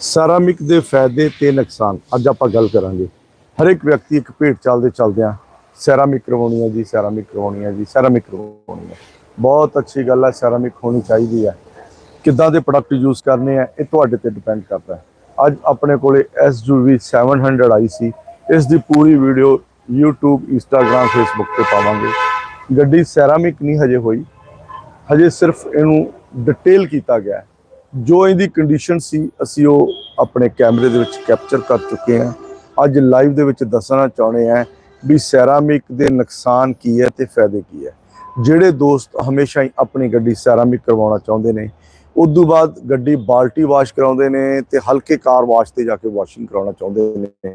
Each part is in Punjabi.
ਸੈਰਾਮਿਕ ਦੇ ਫਾਇਦੇ ਤੇ ਨੁਕਸਾਨ। ਅੱਜ ਆਪਾਂ ਗੱਲ ਕਰਾਂਗੇ। ਹਰ ਇੱਕ ਵਿਅਕਤੀ ਇੱਕ ਭੇਟ ਚੱਲਦੇ ਚੱਲਦਿਆਂ ਸੈਰਾਮਿਕ ਕਰਵਾਉਣੀ ਹੈ ਜੀ, ਸੈਰਾਮਿਕ ਕਰਵਾਉਣੀ ਹੈ ਜੀ, ਸੈਰਾਮਿਕ ਕਰਵਾਉਣੀ ਹੈ ਬਹੁਤ ਅੱਛੀ ਗੱਲ ਹੈ ਸੈਰਾਮਿਕ ਹੋਣੀ ਚਾਹੀਦੀ ਹੈ ਕਿੱਦਾਂ ਦੇ ਪ੍ਰੋਡਕਟ ਯੂਜ਼ ਕਰਨੇ ਆ, ਇਹ ਤੁਹਾਡੇ ਤੇ ਡਿਪੈਂਡ ਕਰਦਾ ਹੈ। ਅੱਜ ਆਪਣੇ ਕੋਲੇ SUV 700 ਆਈ ਸੀ। ਇਸ ਦੀ ਪੂਰੀ ਵੀਡੀਓ YouTube, Instagram, Facebook ਤੇ ਪਾਵਾਂਗੇ। ਗੱਡੀ ਸੈਰਾਮਿਕ ਨਹੀਂ ਹਜੇ ਹੋਈ। ਹਜੇ ਸਿਰਫ ਇਹਨੂੰ ਡਿਟੇਲ ਕੀਤਾ ਗਿਆ ਹੈ। ਜੋ ਇਹਦੀ ਕੰਡੀਸ਼ਨ ਸੀ, ਅਸੀਂ ਉਹ ਆਪਣੇ ਕੈਮਰੇ ਦੇ ਵਿੱਚ ਕੈਪਚਰ ਕਰ ਚੁੱਕੇ ਹਾਂ। ਅੱਜ ਲਾਈਵ ਦੇ ਵਿੱਚ ਦੱਸਣਾ ਚਾਹੁੰਦੇ ਹਾਂ ਵੀ ਸੈਰਾਮਿਕ ਦੇ ਨੁਕਸਾਨ ਕੀ ਹੈ ਤੇ ਫਾਇਦੇ ਕੀ ਹੈ। ਜਿਹੜੇ ਦੋਸਤ ਹਮੇਸ਼ਾ ਹੀ ਆਪਣੀ ਗੱਡੀ ਸੈਰਾਮਿਕ ਕਰਵਾਉਣਾ ਚਾਹੁੰਦੇ ਨੇ ਉਸ ਤੋਂ ਬਾਅਦ ਗੱਡੀ ਬਾਲਟੀ ਵਾਸ਼ ਕਰਾਉਂਦੇ ਨੇ ਤੇ ਹਲਕੇ ਕਾਰ ਵਾਸ਼ ਤੇ ਜਾ ਕੇ ਵਾਸ਼ਿੰਗ ਕਰਾਉਣਾ ਚਾਹੁੰਦੇ ਨੇ,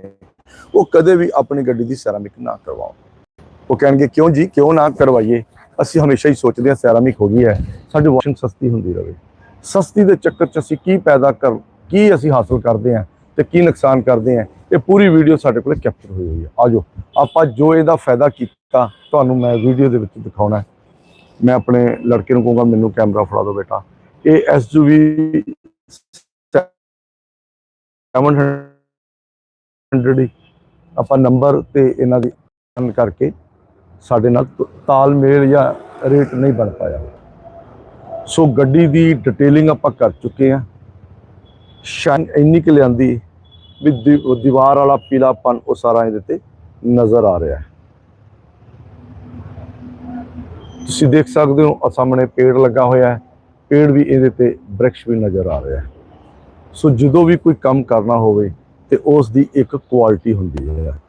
ਉਹ ਕਦੇ ਵੀ ਆਪਣੀ ਗੱਡੀ ਦੀ ਸੈਰਾਮਿਕ ਨਾ ਕਰਵਾਉਣ। ਉਹ ਕਹਿਣਗੇ, ਕਿਉਂ ਜੀ? ਕਿਉਂ ਨਾ ਕਰਵਾਈਏ? ਅਸੀਂ ਹਮੇਸ਼ਾ ਹੀ ਸੋਚਦੇ ਹਾਂ ਸੈਰਾਮਿਕ ਹੋ ਗਈ ਹੈ। ਸਾਡੀ ਵਾਸ਼ਿੰਗ ਸਸਤੀ ਹੁੰਦੀ ਰਹੇ। ਸਸਤੀ ਦੇ ਚੱਕਰ 'ਚ ਅਸੀਂ ਕੀ ਪੈਦਾ ਕਰ ਕੀ ਅਸੀਂ ਹਾਸਲ ਕਰਦੇ ਹਾਂ ਤੇ ਕੀ ਨੁਕਸਾਨ ਕਰਦੇ ਹਾਂ, ਇਹ ਪੂਰੀ ਵੀਡੀਓ ਸਾਡੇ ਕੋਲ ਕੈਪਚਰ ਹੋਈ ਹੋਈ ਹੈ। ਆਜੋ ਆਪਾਂ ਜੋ ਇਹਦਾ ਫਾਇਦਾ ਕੀਤਾ, ਤੁਹਾਨੂੰ ਮੈਂ ਵੀਡੀਓ ਦੇ ਵਿੱਚ ਦਿਖਾਉਣਾ ਮੈਂ ਆਪਣੇ ਲੜਕੇ ਨੂੰ ਕਹੂੰਗਾ, ਮੈਨੂੰ ਕੈਮਰਾ ਫੜਾ ਦਿਓ ਬੇਟਾ। ਇਹ SUV 700 ਦੀ ਆਪਾਂ ਨੰਬਰ ਤੇ ਇਹਨਾਂ ਦੀ ਕਰਕੇ ਸਾਡੇ ਨਾਲ ਤਾਲਮੇਲ ਜਾਂ ਰੇਟ ਨਹੀਂ ਬਣ ਪਾਇਆ। ਸੋ ਗੱਡੀ ਦੀ ਡਿਟੇਲਿੰਗ ਆਪਾਂ ਕਰ ਚੁੱਕੇ ਹਾਂ। ਸ਼ਾਨ ਇੰਨੀ ਕਿ ਲਿਆਂਦੀ ਵੀ ਦੀ- ਦੀਵਾਰ ਵਾਲਾ ਪੀਲਾਪਨ ਉਹ ਸਾਰਾ ਇਹਦੇ ਤੇ ਨਜ਼ਰ ਆ ਰਿਹਾ ਹੈ। ਤੁਸੀਂ ਦੇਖ ਸਕਦੇ ਹੋ, ਆਹ ਸਾਹਮਣੇ ਪੇੜ ਲੱਗਾ ਹੋਇਆ ਹੈ। ਪੇੜ ਵੀ ਇਹਦੇ ਤੇ ਬ੍ਰਿਕਸ਼ ਵੀ ਨਜ਼ਰ ਆ ਰਿਹਾ ਹੈ। ਸੋ ਜਦੋਂ ਵੀ ਕੋਈ ਕੰਮ ਕਰਨਾ ਹੋਵੇ ਤੇ ਉਸ ਦੀ ਇੱਕ ਕੁਆਲਿਟੀ ਹੁੰਦੀ ਹੈ।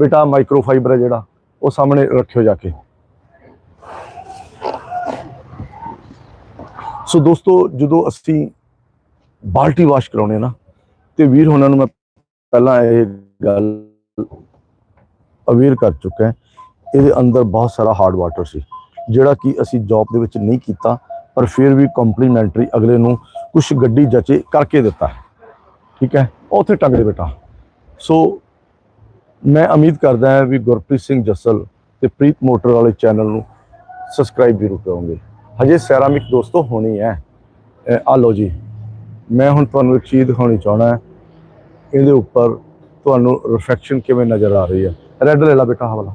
ਬੇਟਾ ਮਾਈਕਰੋਫਾਈਬਰ ਹੈ ਜਿਹੜਾ, ਉਹ ਸਾਹਮਣੇ ਰੱਖਿਓ ਜਾ ਕੇ। ਸੋ ਦੋਸਤੋ, ਜਦੋਂ ਅਸੀਂ ਬਾਲਟੀ ਵਾਸ਼ ਕਰਾਉਣੇ ਨਾ, ਤੇ ਵੀਰ ਉਹਨਾਂ ਨੂੰ ਮੈਂ ਪਹਿਲਾਂ ਇਹ ਗੱਲ ਅਵੇਅਰ ਕਰ ਚੁੱਕਾ ਹਾਂ, ਇਹਦੇ ਅੰਦਰ ਬਹੁਤ ਸਾਰਾ ਹਾਰਡ ਵਾਟਰ ਸੀ, ਜਿਹੜਾ ਕਿ ਅਸੀਂ ਜੌਬ ਦੇ ਵਿੱਚ ਨਹੀਂ ਕੀਤਾ, ਪਰ ਫਿਰ ਵੀ ਕੰਪਲੀਮੈਂਟਰੀ ਅਗਲੇ ਨੂੰ ਕੁਝ ਗੱਡੀ ਜਚੇ ਕਰਕੇ ਦਿੱਤਾ। ਠੀਕ ਹੈ? ਉੱਥੇ ਟੰਗ ਦੇ ਬੇਟਾ। ਸੋ ਮੈਂ ਉਮੀਦ ਕਰਦਾ ਹਾਂ ਵੀ ਗੁਰਪ੍ਰੀਤ ਸਿੰਘ ਜੱਸਲ ਤੇ ਪ੍ਰੀਤ ਮੋਟਰ ਵਾਲੇ ਚੈਨਲ ਨੂੰ ਸਬਸਕ੍ਰਾਈਬ ਜ਼ਰੂਰ ਕਰੋਗੇ। ਹਜੇ ਸੈਰਾਮਿਕ ਦੋਸਤੋ ਹੋਣੀ ਹੈ। ਆ ਲਓ ਜੀ। ਮੈਂ ਹੁਣ ਤੁਹਾਨੂੰ ਇੱਕ ਚੀਜ਼ ਦਿਖਾਉਣੀ ਚਾਹਣਾ ਇਹਦੇ ਉੱਪਰ ਤੁਹਾਨੂੰ ਰਿਫਲੈਕਸ਼ਨ ਕਿਵੇਂ ਨਜ਼ਰ ਆ ਰਹੀ ਹੈ। ਰੈੱਡ ਲੈ ਲਾ ਬੇਟਾ, ਆਹ ਵਾਲਾ।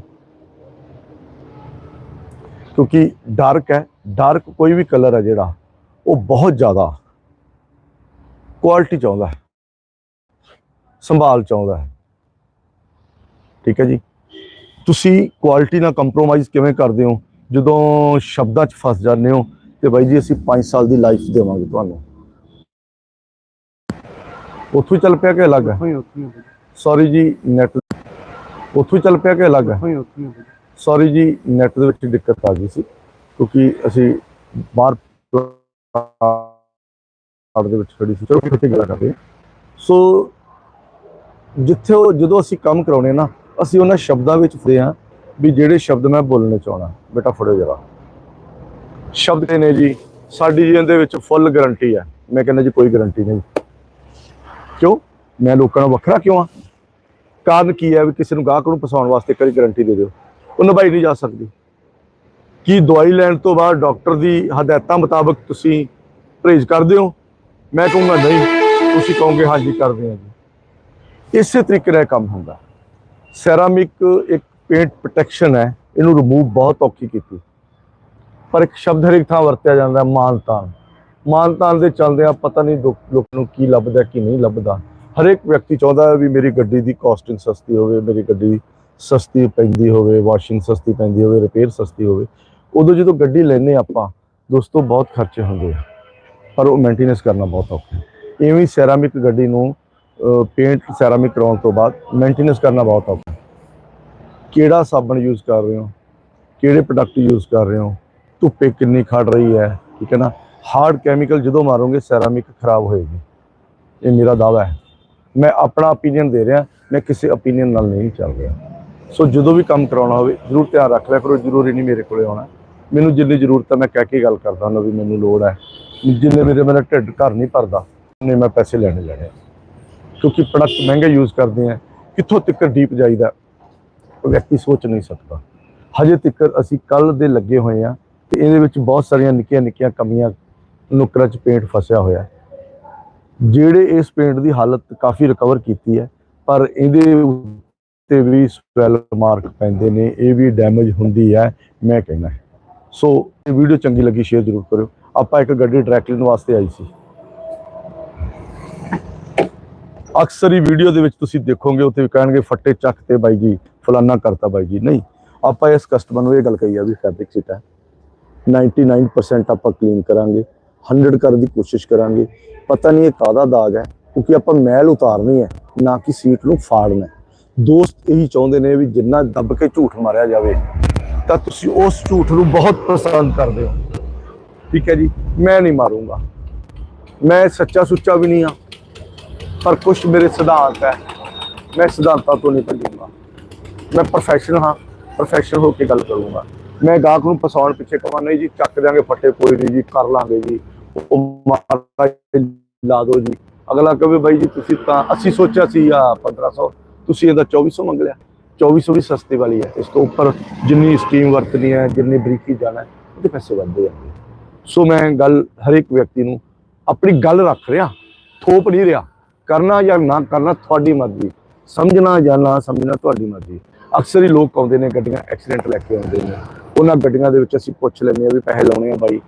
ਕਿਉਂਕਿ ਡਾਰਕ ਹੈ। ਡਾਰਕ ਕੋਈ ਵੀ ਕਲਰ ਹੈ ਜਿਹੜਾ, ਉਹ ਬਹੁਤ ਜ਼ਿਆਦਾ ਕੁਆਲਿਟੀ ਚਾਹੁੰਦਾ ਹੈ। ਸੰਭਾਲ ਚਾਹੁੰਦਾ ਹੈ। ਠੀਕ ਹੈ ਜੀ। ਤੁਸੀਂ ਕੁਆਲਿਟੀ ਨਾਲ ਕੰਪਰੋਮਾਈਜ਼ ਕਿਵੇਂ ਕਰਦੇ ਹੋ? ਜਦੋਂ ਸ਼ਬਦਾਂ 'ਚ ਫਸ ਜਾਂਦੇ ਹੋ ਤੇ ਬਾਈ ਜੀ ਅਸੀਂ 5 ਸਾਲ ਦੀ ਲਾਈਫ ਦੇਵਾਂਗੇ ਤੁਹਾਨੂੰ। ਉੱਥੋਂ ਚੱਲ ਪਿਆ ਕਿ ਅਲੱਗ ਹੈ? ਸੌਰੀ ਜੀ ਨੈਟ ਉੱਥੋਂ ਚੱਲ ਪਿਆ ਕਿ ਅਲੱਗ ਹੈ? ਸੌਰੀ ਜੀ ਨੈਟ ਦੇ ਵਿੱਚ ਦਿੱਕਤ ਆ ਗਈ ਸੀ ਕਿਉਂਕਿ ਅਸੀਂ ਬਾਹਰ ਪਲਾਟ ਦੇ ਵਿੱਚ ਖੜੀ ਸੀ। ਚਲੋ ਕਿੱਥੇ ਗੱਲ ਕਰਦੇ ਹਾਂ। ਸੋ ਜਿੱਥੇ ਉਹ ਜਦੋਂ ਅਸੀਂ ਕੰਮ ਕਰਾਉਣੇ ਨਾ ਅਸੀਂ ਉਹਨਾਂ ਸ਼ਬਦਾਂ ਵਿੱਚ ਫਸੇ ਹਾਂ ਵੀ ਜਿਹੜੇ ਸ਼ਬਦ ਮੈਂ ਬੋਲਣੇ ਚਾਹਣਾ ਬੇਟਾ ਫੜੋ ਜਰਾ। ਸ਼ਬਦ ਇਹ ਨੇ ਜੀ, ਸਾਡੀ ਜੀ ਇਹਦੇ ਵਿੱਚ ਫੁੱਲ ਗਾਰੰਟੀ ਹੈ ਮੈਂ ਕਹਿੰਦਾ ਜੀ ਕੋਈ ਗਾਰੰਟੀ ਨਹੀਂ। ਕਿਉਂ? ਮੈਂ ਲੋਕਾਂ ਨੂੰ ਵੱਖਰਾ ਕਿਉਂ ਆ? ਕਾਰਨ ਕੀ ਹੈ ਵੀ ਕਿਸੇ ਨੂੰ ਗਾਹਕ ਨੂੰ ਫਸਾਉਣ ਵਾਸਤੇ ਕਦੀ ਗਾਰੰਟੀ ਦੇ ਦਿਓ। ਉਹ ਨਿਭਾਈ ਨਹੀਂ ਜਾ ਸਕਦੀ। ਕੀ ਦਵਾਈ ਲੈਣ ਤੋਂ ਬਾਅਦ ਡਾਕਟਰ ਦੀ ਹਦਾਇਤਾਂ ਮੁਤਾਬਕ ਤੁਸੀਂ ਪਰਹੇਜ਼ ਕਰਦੇ ਹੋ? ਮੈਂ ਕਹੂੰਗਾ ਨਹੀਂ, ਤੁਸੀਂ ਕਹੋਗੇ ਹਾਂਜੀ ਕਰਦੇ ਹਾਂ ਜੀ। ਇਸੇ ਤਰੀਕੇ ਨਾਲ ਕੰਮ ਹੁੰਦਾ। ਸੈਰਾਮਿਕ ਇੱਕ ਪੇਂਟ ਪ੍ਰੋਟੈਕਸ਼ਨ ਹੈ, ਇਹਨੂੰ ਰਿਮੂਵ ਬਹੁਤ ਔਖੀ ਕੀਤੀ। ਪਰ ਇੱਕ ਸ਼ਬਦ ਹਰੇਕ ਥਾਂ ਵਰਤਿਆ ਜਾਂਦਾ ਹੈ, ਮਾਨਤਾਨ। ਮਾਨਤਾਨ ਦੇ ਚੱਲਦੇ ਆ, ਪਤਾ ਨਹੀਂ ਲੋਕ- ਲੋਕਾਂ ਨੂੰ ਕੀ ਲੱਭਦਾ ਕੀ ਨਹੀਂ ਲੱਭਦਾ। ਹਰੇਕ ਵਿਅਕਤੀ ਚਾਹੁੰਦਾ ਹੈ ਵੀ ਮੇਰੀ ਗੱਡੀ ਦੀ ਕਾਸਟਿੰਗ ਸਸਤੀ ਹੋਵੇ, ਮੇਰੀ ਗੱਡੀ ਸਸਤੀ ਪੈਂਦੀ ਹੋਵੇ ਵਾਸ਼ਿੰਗ ਸਸਤੀ ਪੈਂਦੀ ਹੋਵੇ ਰਿਪੇਅਰ ਸਸਤੀ ਹੋਵੇ। ਉਦੋਂ ਜਦੋਂ ਗੱਡੀ ਲੈਨੇ ਆਪਾਂ, ਦੋਸਤੋ ਬਹੁਤ ਖਰਚੇ ਹੁੰਦੇ ਆ। ਪਰ ਉਹ ਮੇਨਟੇਨੈਂਸ ਕਰਨਾ ਬਹੁਤ ਔਖਾ ਹੈ। ਇਵੇਂ ਸੈਰਾਮਿਕ ਗੱਡੀ ਨੂੰ ਪੇਂਟ ਸੈਰਾਮਿਕ ਕਰਾਉਣ ਤੋਂ ਬਾਅਦ ਮੇਨਟੇਨੈਂਸ ਕਰਨਾ ਬਹੁਤ ਔਖਾ ਕਿਹੜਾ ਸਾਬਣ ਯੂਜ਼ ਕਰ ਰਹੇ ਹੋ? ਕਿਹੜੇ ਪ੍ਰੋਡਕਟ ਯੂਜ਼ ਕਰ ਰਹੇ ਹੋ? ਧੁੱਪੇ ਕਿੰਨੀ ਖੜ ਰਹੀ ਹੈ? ਠੀਕ ਹੈ ਨਾ? ਹਾਰਡ ਕੈਮੀਕਲ ਜਦੋਂ ਮਾਰੋਗੇ ਸੈਰਾਮਿਕ ਖਰਾਬ ਹੋਏਗੀ। ਇਹ ਮੇਰਾ ਦਾਵਾ ਹੈ। ਮੈਂ ਆਪਣਾ opinion ਦੇ ਰਿਹਾ, ਮੈਂ ਕਿਸੇ opinion ਨਾਲ ਨਹੀਂ ਚੱਲ ਰਿਹਾ। ਸੋ ਜਦੋਂ ਵੀ ਕੰਮ ਕਰਾਉਣਾ ਹੋਵੇ, ਜ਼ਰੂਰ ਧਿਆਨ ਰੱਖ ਲਿਆ ਕਰੋ, ਜ਼ਰੂਰੀ ਨਹੀਂ ਮੇਰੇ ਕੋਲੇ ਆਉਣਾ। ਮੈਨੂੰ ਜਿੰਨੀ ਜ਼ਰੂਰਤ ਹੈ, ਮੈਂ ਕਹਿ ਕੇ ਗੱਲ ਕਰਦਾ ਹਾਂ ਵੀ ਮੈਨੂੰ ਲੋੜ ਹੈ। ਜਿੰਨੇ ਮੇਰੇ, ਮੇਰਾ ਢਿੱਡ ਘਰ ਨਹੀਂ ਭਰਦਾ, ਉਹਨੇ ਮੈਂ ਪੈਸੇ ਲੈਣੇ ਲੈਣੇ ਆ। ਕਿਉਂਕਿ ਪ੍ਰੋਡਕਟ ਮਹਿੰਗੇ ਯੂਜ਼ ਕਰਦੇ ਆ। ਕਿੱਥੋਂ ਤੱਕ ਡੀਪ ਜਾਈਦਾ? ਵਿਅਕਤੀ ਸੋਚ ਨਹੀਂ ਸਕਦਾ। ਹਜੇ ਤੱਕ ਅਸੀਂ ਕੱਲ ਦੇ ਲੱਗੇ ਹੋਏ ਆ ਤੇ ਇਹਦੇ ਵਿੱਚ ਬਹੁਤ ਸਾਰੀਆਂ ਨਿੱਕੀਆਂ ਨਿੱਕੀਆਂ ਕਮੀਆਂ ਨੁਕਰਾਂ 'ਚ ਪੇਂਟ ਫਸਿਆ ਹੋਇਆ ਜਿਹੜੇ ਇਸ ਪੇਂਟ ਦੀ ਹਾਲਤ ਕਾਫੀ ਰਿਕਵਰ ਕੀਤੀ ਹੈ, ਪਰ ਇਹਦੇ 'ਤੇ ਵੀ ਸਵੈਲ ਮਾਰਕ ਪੈਂਦੇ ਨੇ, ਇਹ ਵੀ ਡੈਮੇਜ ਹੁੰਦੀ ਹੈ, ਮੈਂ ਕਹਿੰਦਾ। ਸੋ ਇਹ ਵੀਡੀਓ ਚੰਗੀ ਲੱਗੀ ਸ਼ੇਅਰ ਜ਼ਰੂਰ ਕਰਿਓ। ਆਪਾਂ ਇੱਕ ਗੱਡੀ ਡਰਾਈ ਕਲੀਨ ਵਾਸਤੇ ਆਈ ਸੀ। ਅਕਸਰ ਹੀ ਵੀਡੀਓ ਦੇ ਵਿੱਚ ਤੁਸੀਂ ਦੇਖੋਗੇ, ਉੱਥੇ ਵੀ ਕਹਿਣਗੇ, ਫੱਟੇ ਚੱਕ ਤੇ ਬਾਈ ਜੀ, ਫਲਾਨਾ ਕਰਤਾ ਬਾਈ ਜੀ। ਨਹੀਂ, ਆਪਾਂ ਇਸ ਕਸਟਮਰ ਨੂੰ ਇਹ ਗੱਲ ਕਹੀ ਆ ਵੀ ਫੈਬਰਿਕ ਸੀਟ ਹੈ। 99% ਆਪਾਂ ਕਲੀਨ ਕਰਾਂਗੇ 100 ਕਰਨ ਦੀ ਕੋਸ਼ਿਸ਼ ਕਰਾਂਗੇ। ਪਤਾ ਨਹੀਂ ਇਹ ਕਾਦਾ ਦਾਗ ਹੈ, ਕਿਉਂਕਿ ਆਪਾਂ ਮੈਲ ਉਤਾਰਨੀ ਹੈ, ਨਾ ਕਿ ਸੀਟ ਨੂੰ ਫਾੜਨਾ ਦੋਸਤ ਇਹੀ ਚਾਹੁੰਦੇ ਨੇ ਵੀ ਜਿੰਨਾ ਦੱਬ ਕੇ ਝੂਠ ਮਾਰਿਆ ਜਾਵੇ, ਤਾਂ ਤੁਸੀਂ ਉਸ ਝੂਠ ਨੂੰ ਬਹੁਤ ਪਸੰਦ ਕਰਦੇ ਹੋ। ਠੀਕ ਹੈ ਜੀ, ਮੈਂ ਨਹੀਂ ਮਾਰੂੰਗਾ। ਮੈਂ ਸੱਚਾ ਸੁੱਚਾ ਵੀ ਨਹੀਂ ਹਾਂ। ਪਰ ਕੁਝ ਮੇਰੇ ਸਿਧਾਂਤ ਹੈ। ਮੈਂ ਸਿਧਾਂਤਾਂ ਤੋਂ ਨਹੀਂ ਭੱਜੂੰਗਾ। ਮੈਂ ਪ੍ਰੋਫੈਸ਼ਨਲ ਹਾਂ ਪ੍ਰੋਫੈਸ਼ਨਲ ਹੋ ਕੇ ਗੱਲ ਕਰੂੰਗਾ। ਮੈਂ ਗਾਹਕ ਨੂੰ ਫਸਾਉਣ ਪਿੱਛੇ ਕਹਾਂ ਨਹੀਂ ਜੀ, ਚੱਕ ਦਿਆਂਗੇ ਫੱਟੇ, ਕੋਈ ਨਹੀਂ ਜੀ, ਕਰ ਲਾਂਗੇ ਜੀ। ਉਹ ਮਾਰਾ ਲਾ ਦਿਓ ਜੀ। ਅਗਲਾ ਕਹੇ, ਬਾਈ ਜੀ, ਤੁਸੀਂ ਤਾਂ, ਅਸੀਂ ਸੋਚਿਆ ਸੀ ਆ 1500 ਤੁਸੀਂ ਇਹਦਾ 2400 ਮੰਗ ਲਿਆ। 2400 ਵੀ ਸਸਤੀ ਵਾਲੀ ਹੈ। ਇਸ ਤੋਂ ਉੱਪਰ ਜਿੰਨੀ ਸਟੀਮ ਵਰਤਣੀ ਹੈ, ਜਿੰਨੀ ਬਰੀਕੀ ਜਾਣਾ ਹੈ, ਉਹਦੇ ਪੈਸੇ ਵੱਧਦੇ ਆ। ਸੋ ਮੈਂ ਗੱਲ ਹਰ ਇੱਕ ਵਿਅਕਤੀ ਨੂੰ ਆਪਣੀ ਗੱਲ ਰੱਖ ਰਿਹਾ, ਥੋਪ ਨਹੀਂ ਰਿਹਾ। ਕਰਨਾ ਜਾਂ ਨਾ ਕਰਨਾ ਤੁਹਾਡੀ ਮਰਜ਼ੀ। ਸਮਝਣਾ ਜਾਂ ਨਾ ਸਮਝਣਾ ਤੁਹਾਡੀ ਮਰਜ਼ੀ। ਅਕਸਰ ਹੀ ਲੋਕ ਆਉਂਦੇ ਨੇ ਗੱਡੀਆਂ ਐਕਸੀਡੈਂਟ ਲੈ ਕੇ ਆਉਂਦੇ ਨੇ। ਉਹਨਾਂ ਗੱਡੀਆਂ ਦੇ ਵਿੱਚ ਅਸੀਂ ਪੁੱਛ ਲੈਂਦੇ ਆ ਵੀ ਪੈਸੇ ਲਾਉਣੇ ਆ ਬਾਈ।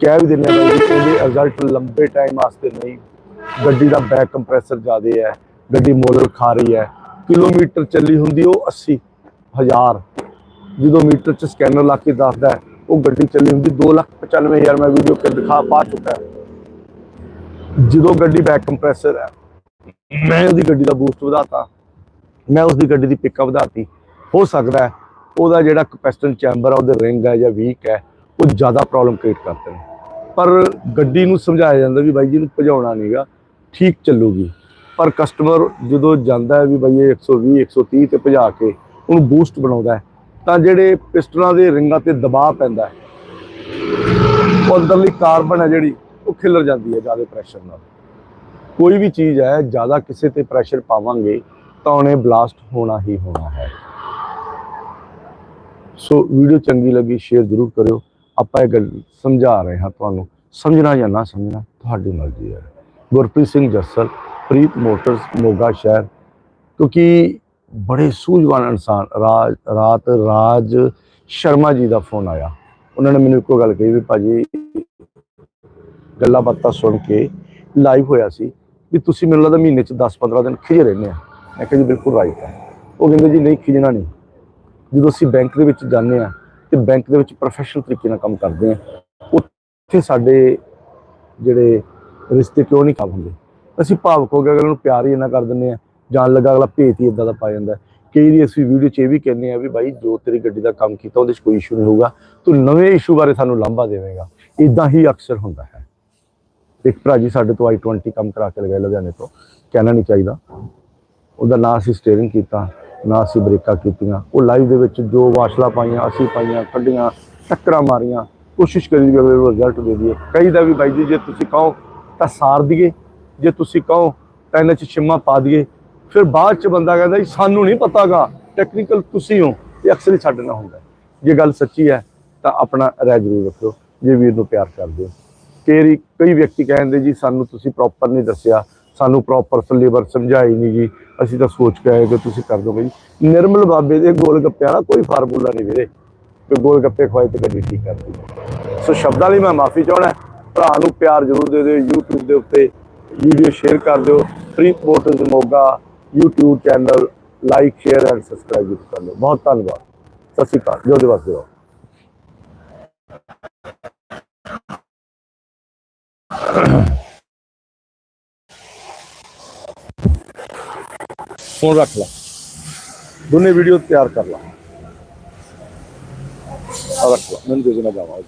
ਕਹਿ ਵੀ ਦਿੰਦੇ ਆ ਬਾਈ ਇਹਦੇ ਰਿਜ਼ਲਟ ਲੰਬੇ ਟਾਈਮ ਵਾਸਤੇ ਨਹੀਂ। ਗੱਡੀ ਦਾ ਬੈਕ ਕੰਪਰੈਸਰ ਜ਼ਿਆਦੇ ਹੈ, ਗੱਡੀ ਮੋਲਰ ਖਾ ਰਹੀ ਹੈ। ਕਿਲੋਮੀਟਰ ਚੱਲੀ ਹੁੰਦੀ ਉਹ 80 ਹਜ਼ਾਰ। ਜਦੋਂ ਮੀਟਰ 'ਚ ਸਕੈਨਰ ਲਾ ਕੇ ਦੱਸਦਾ, ਉਹ ਗੱਡੀ ਚੱਲੀ ਹੁੰਦੀ 295000 ਮੈਂ ਵੀਡੀਓ ਕੇ ਦਿਖਾ ਪਾ ਚੁੱਕਾ। ਜਦੋਂ ਗੱਡੀ ਬੈਕ ਕੰਪਰੈਸਰ ਹੈ, ਮੈਂ ਉਹਦੀ ਗੱਡੀ ਦਾ ਬੂਸਟ ਵਧਾਤਾ, ਮੈਂ ਉਸਦੀ ਗੱਡੀ ਦੀ ਪਿਕਅਪ ਵਧਾਤੀ। ਹੋ ਸਕਦਾ ਉਹਦਾ ਜਿਹੜਾ ਕਪੈਸਿਟੈਂਸ ਚੈਂਬਰ ਆ, ਉਹਦੇ ਰਿੰਗ ਹੈ ਜਾਂ ਵੀਕ ਹੈ, ਉਹ ਜ਼ਿਆਦਾ ਪ੍ਰੋਬਲਮ ਕ੍ਰੀਏਟ ਕਰਦੇ ਨੇ। ਪਰ ਗੱਡੀ ਨੂੰ ਸਮਝਾਇਆ ਜਾਂਦਾ ਵੀ ਬਾਈ ਜੀ ਨੂੰ ਭਜਾਉਣਾ ਨਹੀਂਗਾ ਠੀਕ ਚੱਲੂਗੀ। ਪਰ ਕਸਟਮਰ ਜਦੋਂ ਜਾਂਦਾ ਹੈ ਵੀ ਬਾਈ ਇਹ 120 130 ਤੇ ਭਜਾ ਕੇ ਉਹਨੂੰ ਬੂਸਟ ਬਣਾਉਂਦਾ ਤਾਂ ਜਿਹੜੇ ਪਿਸਟਨਾਂ ਦੇ ਰਿੰਗਾਂ ਤੇ ਦਬਾਅ ਪੈਂਦਾ ਹੈ, ਉਹ ਅੰਦਰਲੀ ਕਾਰਬਨ ਹੈ ਜਿਹੜੀ ਉਹ ਖਿਲਰ ਜਾਂਦੀ ਹੈ ਜ਼ਿਆਦਾ ਪ੍ਰੈਸ਼ਰ ਨਾਲ। ਕੋਈ ਵੀ ਚੀਜ਼ ਹੈ, ਜ਼ਿਆਦਾ ਕਿਸੇ ਤੇ ਪ੍ਰੈਸ਼ਰ ਪਾਵਾਂਗੇ ਤਾਂ ਉਹਨੇ ਬਲਾਸਟ ਹੋਣਾ ਹੀ ਹੋਣਾ ਹੈ। ਸੋ ਵੀਡੀਓ ਚੰਗੀ ਲੱਗੀ ਸ਼ੇਅਰ ਜ਼ਰੂਰ ਕਰਿਓ। ਆਪਾਂ ਇਹ ਗੱਲ ਸਮਝਾ ਰਹੇ ਹਾਂ ਤੁਹਾਨੂੰ। ਸਮਝਣਾ ਜਾਂ ਨਾ ਸਮਝਣਾ, ਤੁਹਾਡੀ ਮਰਜ਼ੀ ਹੈ। ਗੁਰਪ੍ਰੀਤ ਸਿੰਘ ਜੱਸਲ, ਪ੍ਰੀਤ ਮੋਟਰਸ, ਮੋਗਾ ਸ਼ਹਿਰ। ਕਿਉਂਕਿ ਬੜੇ ਸੂਝਵਾਨ ਇਨਸਾਨ, ਰਾਜ, ਰਾਤ ਰਾਜ ਸ਼ਰਮਾ ਜੀ ਦਾ ਫੋਨ ਆਇਆ। ਉਹਨਾਂ ਨੇ ਮੈਨੂੰ ਇੱਕੋ ਗੱਲ ਕਹੀ ਵੀ ਭਾਜੀ ਗੱਲਾਂ ਬਾਤਾਂ ਸੁਣ ਕੇ ਲਾਈਵ ਹੋਇਆ ਸੀ ਵੀ ਤੁਸੀਂ ਮੈਨੂੰ ਲੱਗਦਾ ਮਹੀਨੇ ਚ 10-15 ਦਿਨ ਖਿਜੇ ਰਹਿੰਦੇ ਆ। ਮੈਂ ਕਿਹਾ ਜੀ ਬਿਲਕੁਲ ਰਾਈਟ ਹੈ ਉਹ ਕਹਿੰਦੇ ਜੀ ਨਹੀਂ ਖਿਜਣਾ ਨਹੀਂ। ਜਦੋਂ ਅਸੀਂ ਬੈਂਕ ਦੇ ਵਿੱਚ ਜਾਂਦੇ ਆ ਤੇ ਬੈਂਕ ਦੇ ਵਿੱਚ ਪ੍ਰੋਫੈਸ਼ਨਲ ਤਰੀਕੇ ਨਾਲ ਕੰਮ ਕਰਦੇ ਆ, ਉੱਥੇ ਸਾਡੇ ਜਿਹੜੇ ਰਿਸ਼ਤੇ ਕਿਉਂ ਨਹੀਂ ਕੰਮ ਹੁੰਦੇ। ਅਸੀਂ ਭਾਵਕ ਹੋ ਕੇ ਅਗਲੇ ਨੂੰ ਪਿਆਰ ਹੀ ਇੰਨਾ ਕਰ ਦਿੰਦੇ ਆ, ਜਾਣ ਲੱਗਾ ਅਗਲਾ ਭੇਤ ਹੀ ਇਦਾਂ ਦਾ ਪਾ ਜਾਂਦਾ। ਕਈ ਵਾਰੀ ਅਸੀਂ ਵੀਡੀਓ 'ਚ ਇਹ ਵੀ ਕਹਿੰਦੇ ਆ ਵੀ ਬਾਈ ਜੋ ਤੇਰੀ ਗੱਡੀ ਦਾ ਕੰਮ ਕੀਤਾ ਉਹਦੇ 'ਚ ਕੋਈ ਇਸ਼ੂ ਨਹੀਂ ਹੋਊਗਾ, ਤੂੰ ਨਵੇਂ ਇਸ਼ੂ ਬਾਰੇ ਸਾਨੂੰ ਲਾਂਭਾ ਦੇਵੇਂਗਾ। ਇਦਾਂ ਹੀ ਅਕਸਰ ਹੁੰਦਾ ਹੈ। ਇੱਕ ਭਰਾ ਜੀ ਸਾਡੇ ਤੋਂ i20 ਕੰਮ ਕਰਾ ਕੇ ਲਗਾਏ ਲੁਧਿਆਣੇ ਤੋਂ, ਕਹਿਣਾ ਨਹੀਂ ਚਾਹੀਦਾ। ਉਹਦਾ ਨਾ ਅਸੀਂ ਸਟੀਅਰਿੰਗ ਕੀਤਾ, ਨਾ ਅਸੀਂ ਬ੍ਰੇਕਾਂ ਕੀਤੀਆਂ। ਉਹ ਲਾਈਵ ਦੇ ਵਿੱਚ ਜੋ ਵਾਸ਼ਲਾ ਪਾਈਆਂ, ਅਸੀਂ ਪਾਈਆਂ, ਕੱਢੀਆਂ, ਟੱਕਰਾਂ ਮਾਰੀਆਂ, ਕੋਸ਼ਿਸ਼ ਕਰੀ ਵੀ ਅਗਲੇ ਨੂੰ ਰਿਜ਼ਲਟ ਦੇ ਦਈਏ। ਕਈ ਦਾ ਵੀ ਬਾਈ ਜੀ, ਜੇ ਤੁਸੀਂ ਕਹੋ ਤਾਂ ਸਾਰ ਦਈਏ, ਜੇ ਤੁਸੀਂ ਕਹੋ ਤਾਂ ਇਹਨਾਂ 'ਚ ਛਿੰਮਾ ਪਾ ਦਈਏ। ਫਿਰ ਬਾਅਦ 'ਚ ਬੰਦਾ ਕਹਿੰਦਾ ਜੀ, ਸਾਨੂੰ ਨਹੀਂ ਪਤਾਗਾ ਟੈਕਨੀਕਲ ਤੁਸੀਂ ਹੋ, ਇਹ ਅਕਸਰ ਹੀ ਸਾਡੇ ਨਾਲ ਹੁੰਦਾ ਜੇ ਗੱਲ ਸੱਚੀ ਹੈ ਤਾਂ ਆਪਣਾ ਰਾਏ ਜ਼ਰੂਰ ਰੱਖਿਓ, ਜੇ ਵੀਰ ਨੂੰ ਪਿਆਰ ਕਰਦੇ ਹੋ। ਕਈ ਕਈ ਵਿਅਕਤੀ ਕਹਿੰਦੇ ਜੀ, ਸਾਨੂੰ ਤੁਸੀਂ ਪ੍ਰੋਪਰ ਨਹੀਂ ਦੱਸਿਆ, ਸਾਨੂੰ ਪ੍ਰੋਪਰ ਸਿਲੇਬਸ ਸਮਝਾਈ ਨਹੀਂ ਜੀ। ਅਸੀਂ ਤਾਂ ਸੋਚ ਕੇ ਆਏ ਕਿ ਤੁਸੀਂ ਕਰ ਦੋਗੇ ਜੀ ਨਿਰਮਲ ਬਾਬੇ ਦੇ ਗੋਲ ਗੱਪਿਆਂ ਦਾ ਕੋਈ ਫਾਰਮੂਲਾ ਨਹੀਂ ਵੀਰੇ, ਕਿ ਗੋਲ ਗੱਪੇ ਖਵਾਏ ਤੇ ਗੱਡੀ ਠੀਕ ਕਰ ਦਿੱਤੀ ਸੋ ਸ਼ਬਦਾਂ ਲਈ ਮੈਂ ਮਾਫੀ ਚਾਹਣਾ ਭਰਾ ਨੂੰ ਪਿਆਰ ਜ਼ਰੂਰ ਦੇ ਦਿਓ, YouTube ਦੇ ਉੱਤੇ ਵੀਡੀਓ ਸ਼ੇਅਰ ਕਰ ਦਿਓ। Preet motors Moga YouTube channel like share and subscribe ਜ਼ਰੂਰ ਕਰ ਲਓ ਬਹੁਤ ਧੰਨਵਾਦ। ਸਤਿ ਸ਼੍ਰੀ ਅਕਾਲ। ਜੋ ਦਿਵਸ ਦਿਓ ਫੋਨ ਰੱਖ ਲਾ ਦੋਨੇ ਵੀਡੀਓ ਤਿਆਰ ਕਰ ਲਾ ਆ ਰੱਖ ਲਾ ਮੈਨੂੰ ਦੇ ਦੇਣਾ ਜਾਵਾਂ